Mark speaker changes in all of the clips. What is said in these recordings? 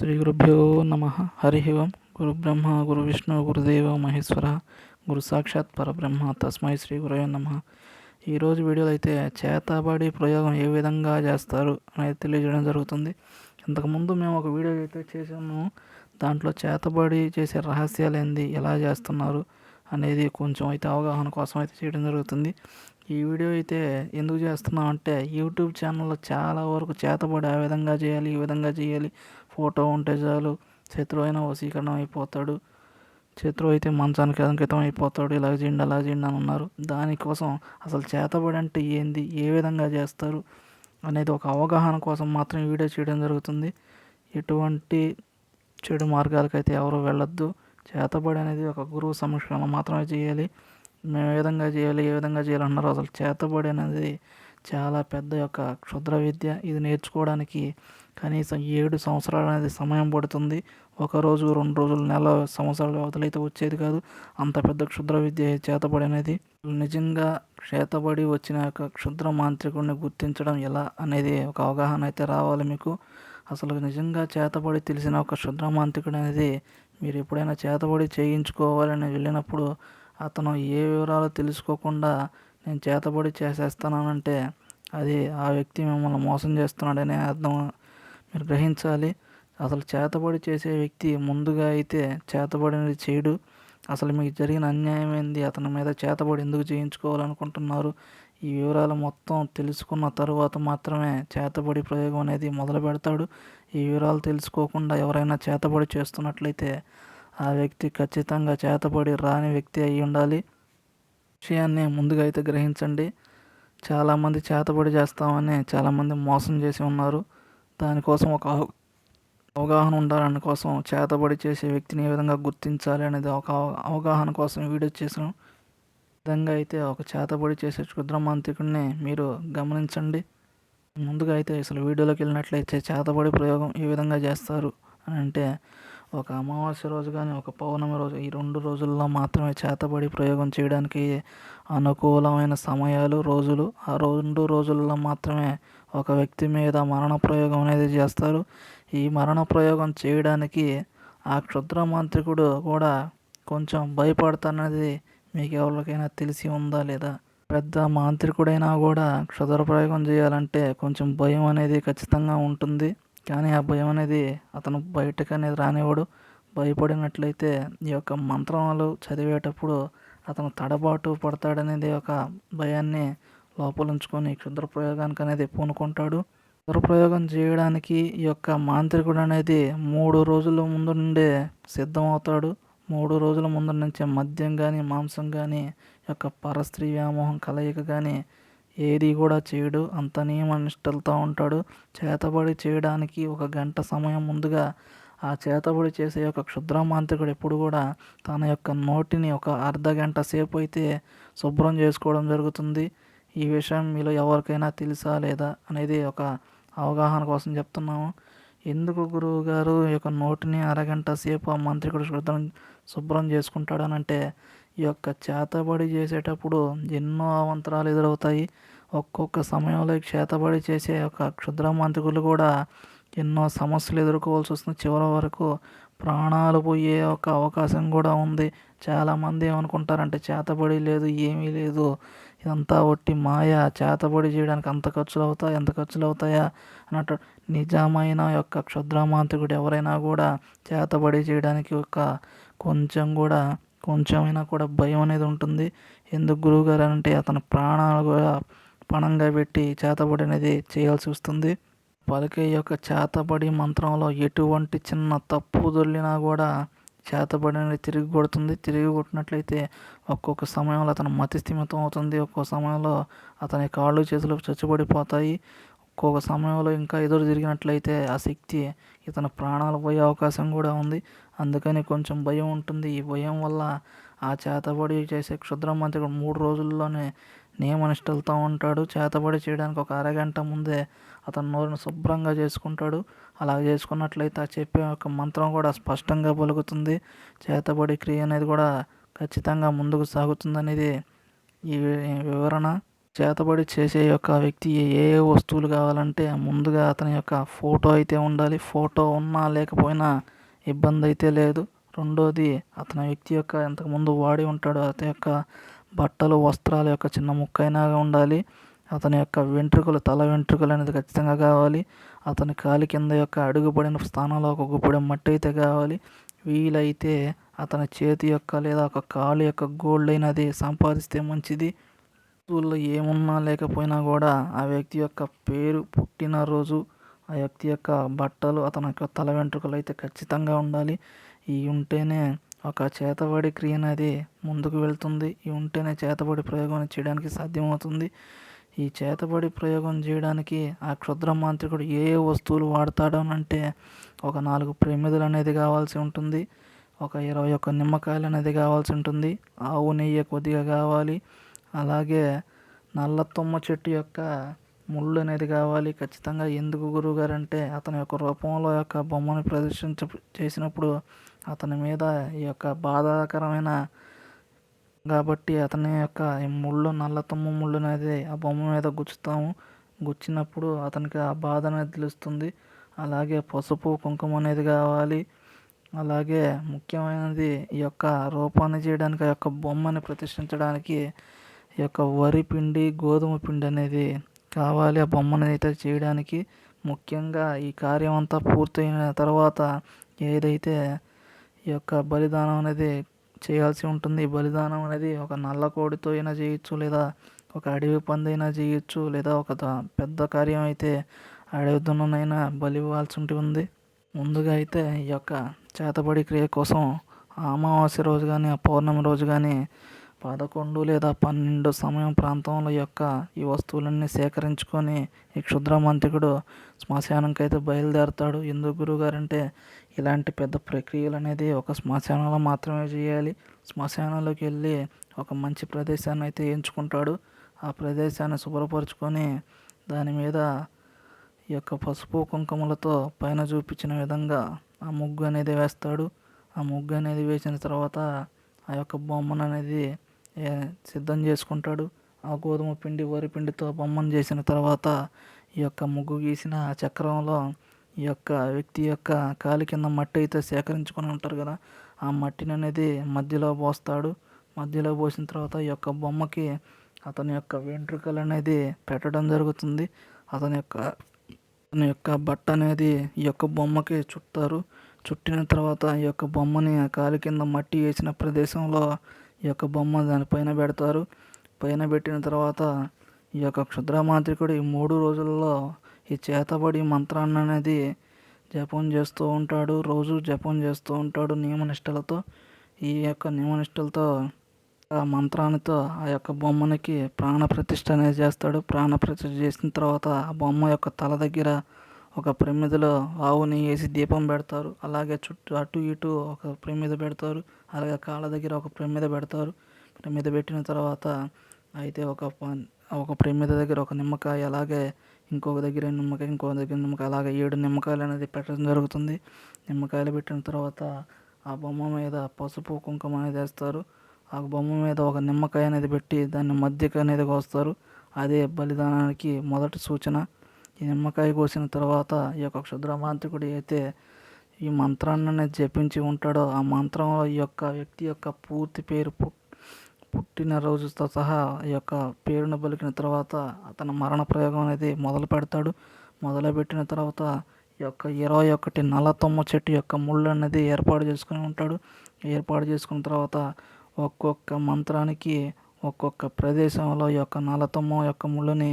Speaker 1: శ్రీ గురుభ్యో నమ హరి ఓం గురుబ్రహ్మ గురు విష్ణు గురుదేవ మహేశ్వర గురు సాక్షాత్ పరబ్రహ్మ తస్మై శ్రీ గురయ నమ ఈరోజు వీడియోలో అయితే చేతబడి ప్రయోగం ఏ విధంగా చేస్తారు అనేది తెలియజేయడం జరుగుతుంది ఇంతకుముందు మేము ఒక వీడియో అయితే చేసాము దాంట్లో చేతబడి చేసే రహస్యాలు ఏంది ఎలా చేస్తున్నారు అనేది కొంచెం అయితే అవగాహన కోసం అయితే చేయడం జరుగుతుంది ఈ వీడియో అయితే ఎందుకు చేస్తున్నాం అంటే యూట్యూబ్ ఛానల్లో చాలా వరకు చేతబడి ఆ విధంగా చేయాలి ఈ విధంగా చేయాలి ఫోటో ఉంటే చాలు శత్రువు అయినా వశీకరణం అయిపోతాడు శత్రువు అయితే మంచానికి అంకితం అయిపోతాడు ఇలా చేయండి అలా చేయండి అని ఉన్నారు దానికోసం అసలు చేతబడి అంటే ఏంది ఏ విధంగా చేస్తారు అనేది ఒక అవగాహన కోసం మాత్రం వీడియో చేయడం జరుగుతుంది ఎటువంటి చెడు మార్గాలకైతే ఎవరు వెళ్ళొద్దు చేతబడి అనేది ఒక గురువు సమక్షంలో మాత్రమే చేయాలి మేము ఏ విధంగా చేయాలి ఏ విధంగా చేయాలన్నారో అసలు చేతబడి అనేది చాలా పెద్ద యొక్క క్షుద్ర విద్య ఇది నేర్చుకోవడానికి కనీసం ఏడు సంవత్సరాలు అనేది సమయం పడుతుంది ఒక రోజు రెండు రోజులు నెల సంవత్సరాల అవతలైతే వచ్చేది కాదు అంత పెద్ద క్షుద్ర విద్య చేతబడి అనేది నిజంగా చేతబడి వచ్చిన యొక్క క్షుద్ర మాంత్రికుడిని గుర్తించడం ఎలా అనేది ఒక అవగాహన అయితే రావాలి మీకు అసలు నిజంగా చేతబడి తెలిసిన ఒక క్షుద్ర మాంత్రికుడు అనేది మీరు ఎప్పుడైనా చేతబడి చేయించుకోవాలని వెళ్ళినప్పుడు అతను ఏ వివరాలు తెలుసుకోకుండా నేను చేతబడి చేసేస్తానంటే అది ఆ వ్యక్తి మిమ్మల్ని మోసం చేస్తున్నాడనే అర్థం మీరు గ్రహించాలి అసలు చేతబడి చేసే వ్యక్తి ముందుగా అయితే చేతబడినది చేయడు అసలు మీకు జరిగిన అన్యాయం ఏంది అతని మీద చేతబడి ఎందుకు చేయించుకోవాలనుకుంటున్నారు ఈ వివరాలు మొత్తం తెలుసుకున్న తరువాత మాత్రమే చేతబడి ప్రయోగం అనేది మొదలు పెడతాడు ఈ వివరాలు తెలుసుకోకుండా ఎవరైనా చేతబడి చేస్తున్నట్లయితే ఆ వ్యక్తి ఖచ్చితంగా చేతపడి రాని వ్యక్తి అయి ఉండాలి విషయాన్ని ముందుగా అయితే గ్రహించండి చాలామంది చేతపడి చేస్తామని చాలామంది మోసం చేసి ఉన్నారు దానికోసం ఒక అవగాహన ఉండాలని కోసం చేతబడి చేసే వ్యక్తిని ఏ విధంగా గుర్తించాలి అనేది ఒక అవగాహన కోసం వీడియో చేసిన విధంగా అయితే ఒక చేతబడి చేసే క్షుద్రమాంతికుడిని మీరు గమనించండి ముందుగా అయితే అసలు వీడియోలోకి వెళ్ళినట్లయితే చేతబడి ప్రయోగం ఏ విధంగా చేస్తారు అని అంటే ఒక అమావాస్య రోజు కానీ ఒక పౌర్ణమి రోజు ఈ రెండు రోజుల్లో మాత్రమే చేతబడి ప్రయోగం చేయడానికి అనుకూలమైన సమయాలు రోజులు ఆ రెండు రోజుల్లో మాత్రమే ఒక వ్యక్తి మీద మరణ ప్రయోగం అనేది చేస్తారు ఈ మరణ ప్రయోగం చేయడానికి ఆ క్షుద్ర మాంత్రికుడు కూడా కొంచెం భయపడతానది మీకు ఎవరికైనా తెలిసి ఉందా లేదా పెద్ద మాంత్రికుడైనా కూడా క్షుద్ర ప్రయోగం చేయాలంటే కొంచెం భయం అనేది ఖచ్చితంగా ఉంటుంది కానీ ఆ భయం అనేది అతను బయటకు అనేది రానివాడు భయపడినట్లయితే ఈ యొక్క మంత్రాలు చదివేటప్పుడు అతను తడబాటు పడతాడనేది ఒక భయాన్ని లోపల ఉంచుకొని క్షుద్ర ప్రయోగానికి అనేది పూనుకుంటాడు క్షుద్ర ప్రయోగం చేయడానికి ఈ యొక్క మాంత్రికుడు అనేది మూడు రోజుల ముందు నుండే సిద్ధమవుతాడు మూడు రోజుల ముందు నుంచి మద్యం కానీ మాంసం కానీ యొక్క పరస్త్రీ వ్యామోహం కలయిక కానీ ఏది కూడా చేయడు అంత నిష్టలతో ఉంటాడు చేతబడి చేయడానికి ఒక గంట సమయం ముందుగా ఆ చేతబడి చేసే యొక్క క్షుద్రమాంత్రికుడు ఎప్పుడు కూడా తన యొక్క నోటిని ఒక అర్ధ గంట సేపు అయితే శుభ్రం చేసుకోవడం జరుగుతుంది ఈ విషయం మీలో ఎవరికైనా తెలుసా లేదా అనేది ఒక అవగాహన కోసం చెప్తున్నాము ఎందుకు గురువు గారు ఈ యొక్క నోటిని అరగంట సేపు ఆ మంత్రికుడు శుభ్రం శుభ్రం చేసుకుంటాడనంటే ఈ యొక్క చేతబడి చేసేటప్పుడు ఎన్నో అవంతరాలు ఎదురవుతాయి ఒక్కొక్క సమయంలో చేతబడి చేసే ఒక క్షుద్ర మంత్రికులు కూడా ఎన్నో సమస్యలు ఎదుర్కోవాల్సి వస్తుంది చివరి వరకు ప్రాణాలు పోయే ఒక అవకాశం కూడా ఉంది చాలామంది ఏమనుకుంటారంటే చేతబడి లేదు ఏమీ లేదు ఇదంతా ఒట్టి మాయ చేతబడి చేయడానికి అంత ఖర్చులు అవుతాయి ఎంత ఖర్చులు అవుతాయా అన్నట్టు నిజమైన యొక్క క్షుద్రమాంతకుడు ఎవరైనా కూడా చేతబడి చేయడానికి ఒక కొంచెం కూడా కొంచెమైనా కూడా భయం అనేది ఉంటుంది ఎందుకు గురువుగారు అంటే అతని ప్రాణాలు కూడా పణంగా పెట్టి చేతబడి అనేది చేయాల్సి వస్తుంది పలికే యొక్క చేతబడి మంత్రంలో ఎటువంటి చిన్న తప్పు దొల్లినా కూడా చేతబడి అనేది తిరిగి కొడుతుంది తిరిగి కొట్టినట్లయితే ఒక్కొక్క సమయంలో అతను మతిస్థిమితం అవుతుంది ఒక్కొక్క సమయంలో అతని కాళ్ళు చేతులు చచ్చుబడిపోతాయి ఒక్కొక్క సమయంలో ఇంకా ఎదురు తిరిగినట్లయితే ఆ శక్తి ఇతని ప్రాణాలు పోయే అవకాశం కూడా ఉంది అందుకని కొంచెం భయం ఉంటుంది ఈ భయం వల్ల ఆ చేతబడి చేసే క్షుద్ర మంత్రి మూడు రోజుల్లోనే నియమనిష్టలతో ఉంటాడు చేతబడి చేయడానికి ఒక అరగంట ముందే అతను నోరును శుభ్రంగా చేసుకుంటాడు అలా చేసుకున్నట్లయితే ఆ చెప్పే యొక్క మంత్రం కూడా స్పష్టంగా పలుకుతుంది చేతబడి క్రియ అనేది కూడా ఖచ్చితంగా ముందుకు సాగుతుంది అనేది ఈ వివరణ చేతబడి చేసే యొక్క వ్యక్తి ఏ ఏ వస్తువులు కావాలంటే ముందుగా అతని యొక్క ఫోటో అయితే ఉండాలి ఫోటో ఉన్నా లేకపోయినా ఇబ్బంది అయితే లేదు రెండోది అతని వ్యక్తి యొక్క ఇంతకుముందు వాడి ఉంటాడు అతని యొక్క బట్టలు వస్త్రాల యొక్క చిన్న ముక్క అయినా ఉండాలి అతని యొక్క వెంట్రుకలు తల వెంట్రుకలు అనేది ఖచ్చితంగా కావాలి అతని కాలి కింద యొక్క అడుగుపడిన స్థానంలో ఒక గుప్పడి మట్టి అయితే కావాలి వీలైతే అతని చేతి యొక్క లేదా ఒక కాలు యొక్క గోల్డ్ అయినది సంపాదిస్తే మంచిది వస్తువుల్లో ఏమున్నా లేకపోయినా కూడా ఆ వ్యక్తి యొక్క పేరు పుట్టినరోజు ఆ వ్యక్తి యొక్క బట్టలు అతని యొక్క తల వెంట్రుకలు అయితే ఖచ్చితంగా ఉండాలి ఇవి ఉంటేనే ఒక చేతబడి అనేది ముందుకు వెళ్తుంది ఉంటేనే చేతబడి ప్రయోగం చేయడానికి సాధ్యమవుతుంది ఈ చేతబడి ప్రయోగం చేయడానికి ఆ క్షుద్ర మాంత్రికుడు ఏ ఏ వస్తువులు వాడతాడు అంటే ఒక నాలుగు ప్రమిదలు అనేది కావాల్సి ఉంటుంది ఒక ఇరవై ఒక్క నిమ్మకాయలు అనేది కావాల్సి ఉంటుంది ఆవు నెయ్యి కొద్దిగా కావాలి అలాగే నల్ల తుమ్మ చెట్టు యొక్క ముళ్ళు అనేది కావాలి ఖచ్చితంగా ఎందుకు గురువుగారు అంటే అతని యొక్క రూపంలో యొక్క బొమ్మను ప్రదర్శించ చేసినప్పుడు అతని మీద ఈ యొక్క బాధాకరమైన కాబట్టి అతని యొక్క ముళ్ళు నల్లతమ్ము ముళ్ళు అనేది ఆ బొమ్మ మీద గుచ్చుతాము గుచ్చినప్పుడు అతనికి ఆ బాధ అనేది తెలుస్తుంది అలాగే పసుపు కుంకుమ అనేది కావాలి అలాగే ముఖ్యమైనది ఈ యొక్క రూపాన్ని చేయడానికి ఆ యొక్క బొమ్మని ప్రతిష్ఠించడానికి ఈ యొక్క వరి పిండి గోధుమ పిండి అనేది కావాలి ఆ బొమ్మను అయితే చేయడానికి ముఖ్యంగా ఈ కార్యం అంతా పూర్తయిన తర్వాత ఏదైతే ఈ యొక్క బలిదానం అనేది చేయాల్సి ఉంటుంది బలిదానం అనేది ఒక నల్ల కోడితో అయినా చేయొచ్చు లేదా ఒక అడవి పంది అయినా చేయొచ్చు లేదా ఒక పెద్ద కార్యం అయితే అడవి దున్ననైనా బలి ఇవ్వాల్సి ఉంటుంది ముందుగా అయితే ఈ యొక్క చేతబడి క్రియ కోసం అమావాస్య రోజు కానీ ఆ పౌర్ణమి రోజు కానీ పదకొండు లేదా పన్నెండు సమయం ప్రాంతంలో యొక్క ఈ వస్తువులన్నీ సేకరించుకొని ఈ క్షుద్ర మంత్రికుడు బయలుదేరుతాడు అయితే బయలుదేరతాడు ఎందుకు గురువుగారంటే ఇలాంటి పెద్ద ప్రక్రియలు అనేది ఒక శ్మశానంలో మాత్రమే చేయాలి శ్మశానంలోకి వెళ్ళి ఒక మంచి ప్రదేశాన్ని అయితే ఎంచుకుంటాడు ఆ ప్రదేశాన్ని శుభ్రపరచుకొని దాని మీద ఈ యొక్క పసుపు కుంకుమలతో పైన చూపించిన విధంగా ఆ ముగ్గు అనేది వేస్తాడు ఆ ముగ్గు అనేది వేసిన తర్వాత ఆ యొక్క బొమ్మను అనేది సిద్ధం చేసుకుంటాడు ఆ గోధుమ పిండి వరి పిండితో బొమ్మను చేసిన తర్వాత ఈ యొక్క ముగ్గు గీసిన చక్రంలో ఈ యొక్క వ్యక్తి యొక్క కాలి కింద మట్టి అయితే సేకరించుకొని ఉంటారు కదా ఆ మట్టిని అనేది మధ్యలో పోస్తాడు మధ్యలో పోసిన తర్వాత ఈ యొక్క బొమ్మకి అతని యొక్క వెంట్రుకలు అనేది పెట్టడం జరుగుతుంది అతని యొక్క అతని యొక్క బట్ట అనేది ఈ యొక్క బొమ్మకి చుట్టారు చుట్టిన తర్వాత ఈ యొక్క బొమ్మని కాలి కింద మట్టి వేసిన ప్రదేశంలో ఈ యొక్క బొమ్మ దానిపైన పెడతారు పైన పెట్టిన తర్వాత ఈ యొక్క క్షుద్ర ఈ మూడు రోజుల్లో ఈ చేతబడి మంత్రాన్ని అనేది జపం చేస్తూ ఉంటాడు రోజు జపం చేస్తూ ఉంటాడు నియమనిష్టలతో ఈ యొక్క నియమనిష్టలతో ఆ మంత్రానితో ఆ యొక్క బొమ్మనికి ప్రతిష్ట అనేది చేస్తాడు ప్రతిష్ట చేసిన తర్వాత ఆ బొమ్మ యొక్క తల దగ్గర ఒక ప్రమిదలో ఆవుని వేసి దీపం పెడతారు అలాగే చుట్టూ అటు ఇటు ఒక ప్రమిద పెడతారు అలాగే కాళ్ళ దగ్గర ఒక ప్రమిద పెడతారు ప్రమిద పెట్టిన తర్వాత అయితే ఒక ఒక ప్రమిద దగ్గర ఒక నిమ్మకాయ అలాగే ఇంకొక దగ్గర నిమ్మకాయ ఇంకొక దగ్గర నిమ్మకాయ అలాగే ఏడు నిమ్మకాయలు అనేది పెట్టడం జరుగుతుంది నిమ్మకాయలు పెట్టిన తర్వాత ఆ బొమ్మ మీద పసుపు కుంకుమ అనేది వేస్తారు ఆ బొమ్మ మీద ఒక నిమ్మకాయ అనేది పెట్టి దాన్ని మధ్యకి అనేది కోస్తారు అదే బలిదానానికి మొదటి సూచన ఈ నిమ్మకాయ కోసిన తర్వాత ఈ యొక్క క్షుద్రమాంత్రికుడు అయితే ఈ మంత్రాన్ని జపించి ఉంటాడో ఆ మంత్రంలో ఈ యొక్క వ్యక్తి యొక్క పూర్తి పేరు పుట్టినరోజుతో సహా ఈ యొక్క పేరును పలికిన తర్వాత అతను మరణ ప్రయోగం అనేది మొదలు పెడతాడు మొదలుపెట్టిన తర్వాత ఈ యొక్క ఇరవై ఒకటి నల్లతమ్మ చెట్టు యొక్క ముళ్ళు అనేది ఏర్పాటు చేసుకుని ఉంటాడు ఏర్పాటు చేసుకున్న తర్వాత ఒక్కొక్క మంత్రానికి ఒక్కొక్క ప్రదేశంలో ఈ యొక్క నల్లతమ్మ యొక్క ముళ్ళుని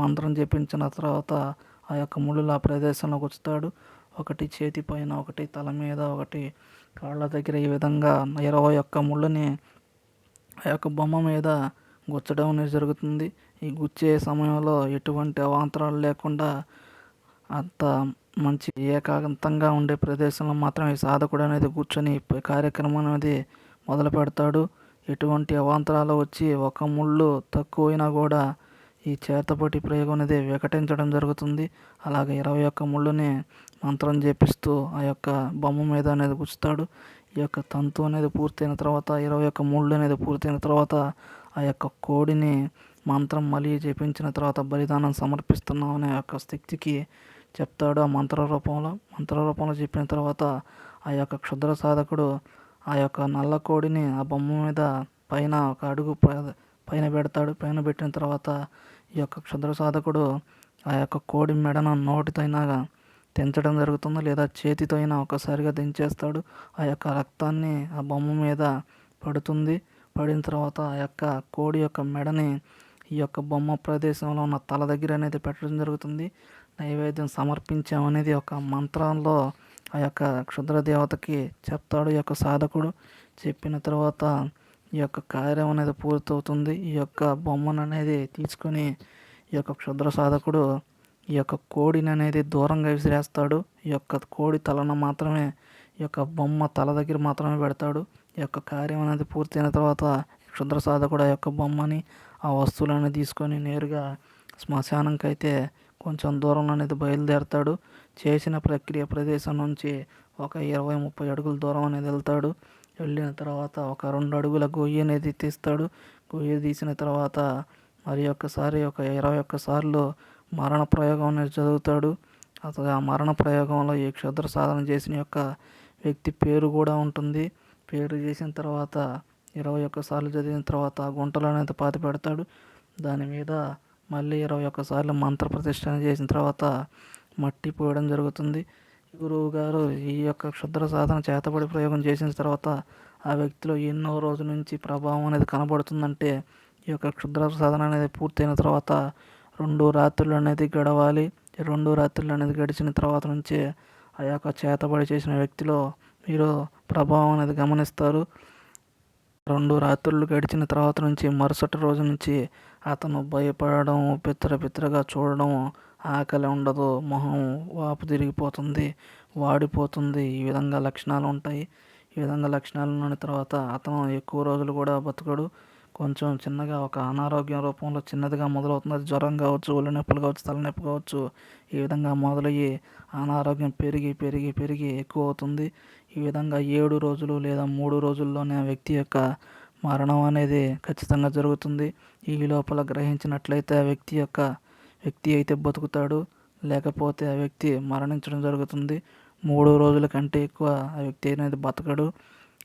Speaker 1: మంత్రం చేపించిన తర్వాత ఆ యొక్క ముళ్ళు ఆ ప్రదేశంలోకి వచ్చుతాడు ఒకటి చేతి పైన ఒకటి తల మీద ఒకటి కాళ్ళ దగ్గర ఈ విధంగా ఇరవై ఒక్క ముళ్ళుని ఆ యొక్క బొమ్మ మీద గుచ్చడం అనేది జరుగుతుంది ఈ గుచ్చే సమయంలో ఎటువంటి అవాంతరాలు లేకుండా అంత మంచి ఏకాంతంగా ఉండే ప్రదేశంలో మాత్రమే సాధకుడు అనేది కూర్చొని కార్యక్రమం అనేది మొదలు పెడతాడు ఎటువంటి అవాంతరాలు వచ్చి ఒక ముళ్ళు తక్కువైనా కూడా ఈ చేతపటి ప్రయోగం అనేది వికటించడం జరుగుతుంది అలాగే ఇరవై ఒక్క ముళ్ళుని మంత్రం చేపిస్తూ ఆ యొక్క బొమ్మ మీద అనేది గుచ్చుతాడు ఈ యొక్క తంతు అనేది పూర్తయిన తర్వాత ఇరవై యొక్క ముళ్ళు అనేది పూర్తయిన తర్వాత ఆ యొక్క కోడిని మంత్రం మళ్ళీ చేపించిన తర్వాత బలిదానం సమర్పిస్తున్నాం అనే యొక్క స్థితికి చెప్తాడు ఆ మంత్ర రూపంలో మంత్ర రూపంలో చెప్పిన తర్వాత ఆ యొక్క క్షుద్ర సాధకుడు ఆ యొక్క నల్ల కోడిని ఆ బొమ్మ మీద పైన ఒక అడుగు పైన పెడతాడు పైన పెట్టిన తర్వాత ఈ యొక్క క్షుద్ర సాధకుడు ఆ యొక్క కోడి మెడన అయినాగా తెంచడం జరుగుతుంది లేదా చేతితో అయినా ఒక్కసారిగా దించేస్తాడు ఆ యొక్క రక్తాన్ని ఆ బొమ్మ మీద పడుతుంది పడిన తర్వాత ఆ యొక్క కోడి యొక్క మెడని ఈ యొక్క బొమ్మ ప్రదేశంలో ఉన్న తల దగ్గర అనేది పెట్టడం జరుగుతుంది నైవేద్యం సమర్పించామనేది ఒక మంత్రంలో ఆ యొక్క క్షుద్ర దేవతకి చెప్తాడు ఈ యొక్క సాధకుడు చెప్పిన తర్వాత ఈ యొక్క కార్యం అనేది పూర్తవుతుంది ఈ యొక్క బొమ్మను అనేది తీసుకొని ఈ యొక్క క్షుద్ర సాధకుడు ఈ యొక్క కోడిని అనేది దూరంగా విసిరేస్తాడు ఈ యొక్క కోడి తలను మాత్రమే ఈ యొక్క బొమ్మ తల దగ్గర మాత్రమే పెడతాడు ఈ యొక్క కార్యం అనేది పూర్తయిన తర్వాత క్షుద్ర సాధకుడు ఆ యొక్క బొమ్మని ఆ వస్తువులను తీసుకొని నేరుగా శ్మశానంకి అయితే కొంచెం దూరంలో అనేది బయలుదేరతాడు చేసిన ప్రక్రియ ప్రదేశం నుంచి ఒక ఇరవై ముప్పై అడుగుల దూరం అనేది వెళ్తాడు వెళ్ళిన తర్వాత ఒక రెండు అడుగుల గొయ్యి అనేది తీస్తాడు గొయ్యి తీసిన తర్వాత మరి ఒక్కసారి ఒక ఇరవై ఒక్కసార్లు మరణ ప్రయోగం అనేది చదువుతాడు అతగా మరణ ప్రయోగంలో ఈ క్షుద్ర సాధన చేసిన యొక్క వ్యక్తి పేరు కూడా ఉంటుంది పేరు చేసిన తర్వాత ఇరవై ఒక్కసార్లు చదివిన తర్వాత ఆ గుంటలో అనేది పాతి పెడతాడు దాని మీద మళ్ళీ ఇరవై ఒక్కసార్లు మంత్ర ప్రతిష్టన చేసిన తర్వాత మట్టి పోయడం జరుగుతుంది గురువు గారు ఈ యొక్క క్షుద్ర సాధన చేతబడి ప్రయోగం చేసిన తర్వాత ఆ వ్యక్తిలో ఎన్నో రోజుల నుంచి ప్రభావం అనేది కనబడుతుందంటే ఈ యొక్క క్షుద్ర సాధన అనేది పూర్తయిన తర్వాత రెండు రాత్రులు అనేది గడవాలి రెండు రాత్రులు అనేది గడిచిన తర్వాత నుంచి ఆ యొక్క చేతబడి చేసిన వ్యక్తిలో మీరు ప్రభావం అనేది గమనిస్తారు రెండు రాత్రులు గడిచిన తర్వాత నుంచి మరుసటి రోజు నుంచి అతను భయపడడం పిత్ర పిత్రగా చూడడం ఆకలి ఉండదు మొహం వాపు తిరిగిపోతుంది వాడిపోతుంది ఈ విధంగా లక్షణాలు ఉంటాయి ఈ విధంగా లక్షణాలు ఉన్న తర్వాత అతను ఎక్కువ రోజులు కూడా బతకడు కొంచెం చిన్నగా ఒక అనారోగ్యం రూపంలో చిన్నదిగా మొదలవుతుంది అది జ్వరం కావచ్చు ఒళ్ళు నొప్పులు కావచ్చు తలనొప్పి కావచ్చు ఈ విధంగా మొదలయ్యి అనారోగ్యం పెరిగి పెరిగి పెరిగి ఎక్కువ అవుతుంది ఈ విధంగా ఏడు రోజులు లేదా మూడు రోజుల్లోనే ఆ వ్యక్తి యొక్క మరణం అనేది ఖచ్చితంగా జరుగుతుంది ఈ లోపల గ్రహించినట్లయితే ఆ వ్యక్తి యొక్క వ్యక్తి అయితే బతుకుతాడు లేకపోతే ఆ వ్యక్తి మరణించడం జరుగుతుంది మూడు రోజుల కంటే ఎక్కువ ఆ వ్యక్తి అనేది బతకడు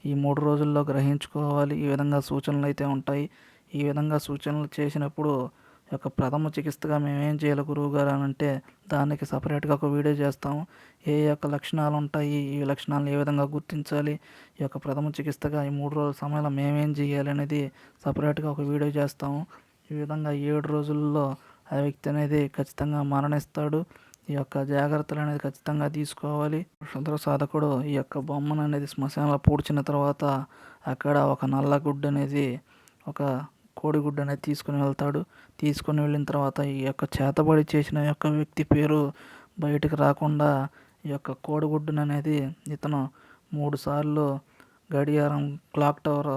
Speaker 1: ఈ మూడు రోజుల్లో గ్రహించుకోవాలి ఈ విధంగా సూచనలు అయితే ఉంటాయి ఈ విధంగా సూచనలు చేసినప్పుడు యొక్క ప్రథమ చికిత్సగా మేము ఏం చేయాలి గారు అని అంటే దానికి సపరేట్గా ఒక వీడియో చేస్తాము ఏ యొక్క లక్షణాలు ఉంటాయి ఈ లక్షణాలను ఏ విధంగా గుర్తించాలి ఈ యొక్క ప్రథమ చికిత్సగా ఈ మూడు రోజుల సమయంలో మేమేం చేయాలి అనేది సపరేట్గా ఒక వీడియో చేస్తాము ఈ విధంగా ఏడు రోజుల్లో ఆ వ్యక్తి అనేది ఖచ్చితంగా మరణిస్తాడు ఈ యొక్క జాగ్రత్తలు అనేది ఖచ్చితంగా తీసుకోవాలి కృష్ణధర సాధకుడు ఈ యొక్క బొమ్మను అనేది శ్మశానంలో పూడ్చిన తర్వాత అక్కడ ఒక నల్ల గుడ్డు అనేది ఒక కోడిగుడ్డ అనేది తీసుకుని వెళ్తాడు తీసుకుని వెళ్ళిన తర్వాత ఈ యొక్క చేతబడి చేసిన యొక్క వ్యక్తి పేరు బయటకు రాకుండా ఈ యొక్క కోడిగుడ్డను అనేది ఇతను మూడు సార్లు గడియారం క్లాక్ టవర్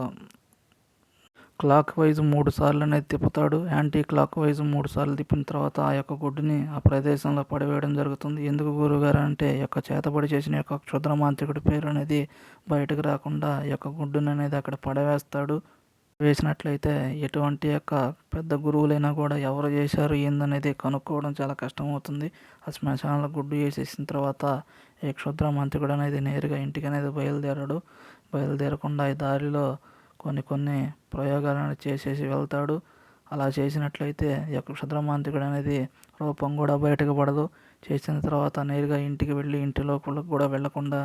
Speaker 1: క్లాక్ వైజ్ మూడు సార్లు అనేది తిప్పుతాడు యాంటీ క్లాక్ వైజ్ మూడు సార్లు తిప్పిన తర్వాత ఆ యొక్క గుడ్డుని ఆ ప్రదేశంలో పడవేయడం జరుగుతుంది ఎందుకు గురుగారు అంటే యొక్క చేతబడి చేసిన యొక్క క్షుద్ర మాంత్రికుడి పేరు అనేది బయటకు రాకుండా ఈ యొక్క గుడ్డుని అనేది అక్కడ పడవేస్తాడు వేసినట్లయితే ఎటువంటి యొక్క పెద్ద గురువులైనా కూడా ఎవరు చేశారు ఏందనేది కనుక్కోవడం చాలా కష్టమవుతుంది ఆ శ్మశానంలో గుడ్డు వేసేసిన తర్వాత ఈ క్షుద్ర మంత్రికుడు అనేది నేరుగా ఇంటికి అనేది బయలుదేరాడు బయలుదేరకుండా ఈ దారిలో కొన్ని కొన్ని ప్రయోగాలను చేసేసి వెళ్తాడు అలా చేసినట్లయితే యొక్క క్షుద్రమాంత్రికుడు అనేది రూపం కూడా బయటకు పడదు చేసిన తర్వాత నేరుగా ఇంటికి వెళ్ళి ఇంటి లోపలకు కూడా వెళ్ళకుండా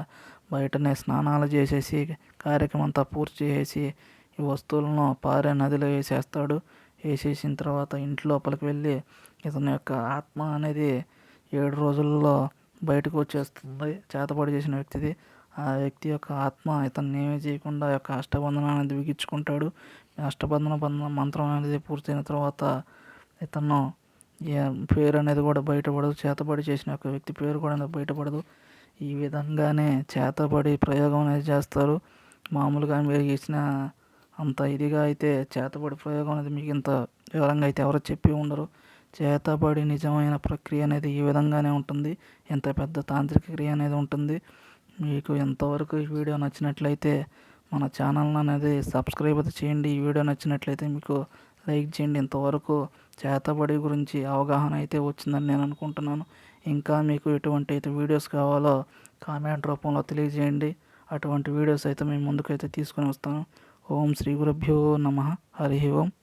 Speaker 1: బయటనే స్నానాలు చేసేసి కార్యక్రమం అంతా పూర్తి చేసేసి ఈ వస్తువులను పారే నదిలో వేసేస్తాడు వేసేసిన తర్వాత ఇంటి లోపలికి వెళ్ళి ఇతని యొక్క ఆత్మ అనేది ఏడు రోజుల్లో బయటకు వచ్చేస్తుంది చేతపడి చేసిన వ్యక్తిది ఆ వ్యక్తి యొక్క ఆత్మ ఇతన్ని ఏమీ చేయకుండా యొక్క అష్టబంధనం అనేది బిగించుకుంటాడు అష్టబంధన బంధన మంత్రం అనేది పూర్తయిన తర్వాత ఇతను పేరు అనేది కూడా బయటపడదు చేతబడి చేసిన యొక్క వ్యక్తి పేరు కూడా అనేది బయటపడదు ఈ విధంగానే చేతబడి ప్రయోగం అనేది చేస్తారు మామూలుగా మీరు ఇచ్చిన అంత ఇదిగా అయితే చేతబడి ప్రయోగం అనేది మీకు ఇంత వివరంగా అయితే ఎవరు చెప్పి ఉండరు చేతబడి నిజమైన ప్రక్రియ అనేది ఈ విధంగానే ఉంటుంది ఎంత పెద్ద తాంత్రిక క్రియ అనేది ఉంటుంది మీకు ఎంతవరకు ఈ వీడియో నచ్చినట్లయితే మన ఛానల్ని అనేది సబ్స్క్రైబ్ చేయండి ఈ వీడియో నచ్చినట్లయితే మీకు లైక్ చేయండి ఇంతవరకు చేతబడి గురించి అవగాహన అయితే వచ్చిందని నేను అనుకుంటున్నాను ఇంకా మీకు ఎటువంటి అయితే వీడియోస్ కావాలో కామెంట్ రూపంలో తెలియజేయండి అటువంటి వీడియోస్ అయితే మేము ముందుకైతే తీసుకొని వస్తాను ఓం శ్రీ గురుభ్యో నమ హరి ఓం